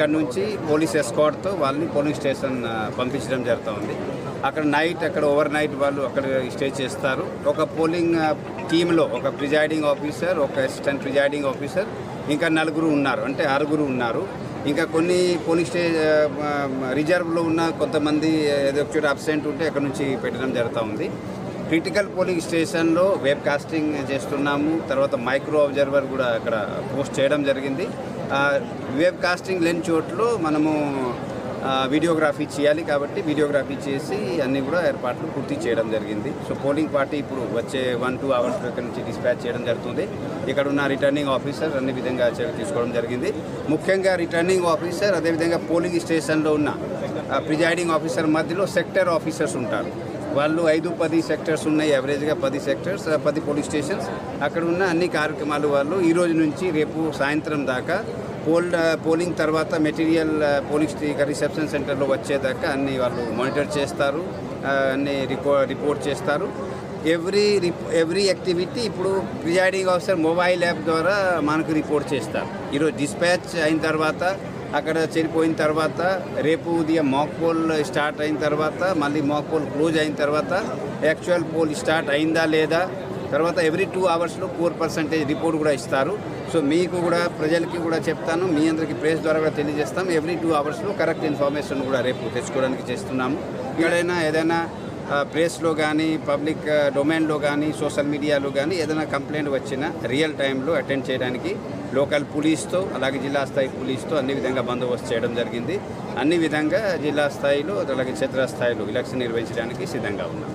అక్కడ నుంచి పోలీస్ ఎస్కాట్తో వాళ్ళని పోలింగ్ స్టేషన్ పంపించడం జరుగుతుంది. అక్కడ నైట్ అక్కడ ఓవర్ నైట్ వాళ్ళు అక్కడ స్టే చేస్తారు. ఒక పోలింగ్ టీంలో ఒక ప్రిజైడింగ్ ఆఫీసర్ ఒక అసిస్టెంట్ ప్రిజైడింగ్ ఆఫీసర్ ఇంకా నలుగురు ఉన్నారు. అంటే ఆరుగురు ఉన్నారు. ఇంకా కొన్ని పోలింగ్ స్టే రిజర్వ్లో ఉన్న కొంతమంది ఏదో ఒక చోట అబ్సెంట్ ఉంటే అక్కడ నుంచి పెట్టడం జరుగుతూ ఉంది క్రిటికల్ పోలింగ్ స్టేషన్లో వెబ్ కాస్టింగ్ చేస్తున్నాము. తర్వాత మైక్రో అబ్జర్వర్ కూడా అక్కడ పోస్ట్ చేయడం జరిగింది. వెబ్ కాస్టింగ్ లేని చోట్ల మనము వీడియోగ్రఫీ చేయాలి కాబట్టి వీడియోగ్రఫీ చేసి అన్నీ కూడా ఏర్పాట్లు పూర్తి చేయడం జరిగింది. సో పోలింగ్ పార్టీ ఇప్పుడు వచ్చే వన్ టూ అవర్స్ ఇక్కడ నుంచి డిస్పాచ్ చేయడం జరుగుతుంది. ఇక్కడ ఉన్న రిటర్నింగ్ ఆఫీసర్ అన్ని విధంగా చర్య తీసుకోవడం జరిగింది. ముఖ్యంగా రిటర్నింగ్ ఆఫీసర్ అదేవిధంగా పోలింగ్ స్టేషన్లో ఉన్న ప్రిజైడింగ్ ఆఫీసర్ మధ్యలో సెక్టర్ ఆఫీసర్స్ ఉంటారు. వాళ్ళు ఐదు పది సెక్టర్స్ ఉన్నాయి యావరేజ్గా పది సెక్టర్స్ పది పోలీస్ స్టేషన్స్. అక్కడ ఉన్న అన్ని కార్యక్రమాలు వాళ్ళు ఈ రోజు నుంచి రేపు సాయంత్రం దాకా పోల్ పోలింగ్ తర్వాత మెటీరియల్ పోలింగ్ రిసెప్షన్ సెంటర్లో వచ్చేదాకా అన్ని వాళ్ళు మానిటర్ చేస్తారు అన్ని రిపో రిపోర్ట్ చేస్తారు. ఎవ్రీ ఎవ్రీ యాక్టివిటీ ఇప్పుడు ప్రిజైడింగ్ ఆఫీసర్ మొబైల్ యాప్ ద్వారా మనకు రిపోర్ట్ చేస్తారు. ఈరోజు డిస్పాచ్ అయిన తర్వాత అక్కడ చనిపోయిన తర్వాత రేపు ఉదయం మాక్ పోల్ స్టార్ట్ అయిన తర్వాత మళ్ళీ మాక్ పోల్ క్లోజ్ అయిన తర్వాత యాక్చువల్ పోల్ స్టార్ట్ అయిందా లేదా? తర్వాత ఎవ్రీ టూ అవర్స్లో ఫోర్ పర్సెంటేజ్ రిపోర్ట్ కూడా ఇస్తారు. సో మీకు కూడా ప్రజలకి కూడా చెప్తాను మీ అందరికీ ప్రెస్ ద్వారా కూడా తెలియజేస్తాం. ఎవ్రీ టూ అవర్స్లో కరెక్ట్ ఇన్ఫర్మేషన్ కూడా రేపు తెచ్చుకోవడానికి చేస్తున్నాము. ఎక్కడైనా ఏదైనా ప్రెస్లో కానీ పబ్లిక్ డొమైన్లో కానీ సోషల్ మీడియాలో కానీ ఏదైనా కంప్లైంట్ వచ్చినా రియల్ టైంలో అటెండ్ చేయడానికి లోకల్ పోలీస్తో అలాగే జిల్లా స్థాయి పోలీస్తో అన్ని విధంగా బందోబస్తు చేయడం జరిగింది. అన్ని విధంగా జిల్లా స్థాయిలో అలాగే క్షేత్ర స్థాయిలో ఎలక్షన్ నిర్వహించడానికి సిద్ధంగా ఉన్నాం.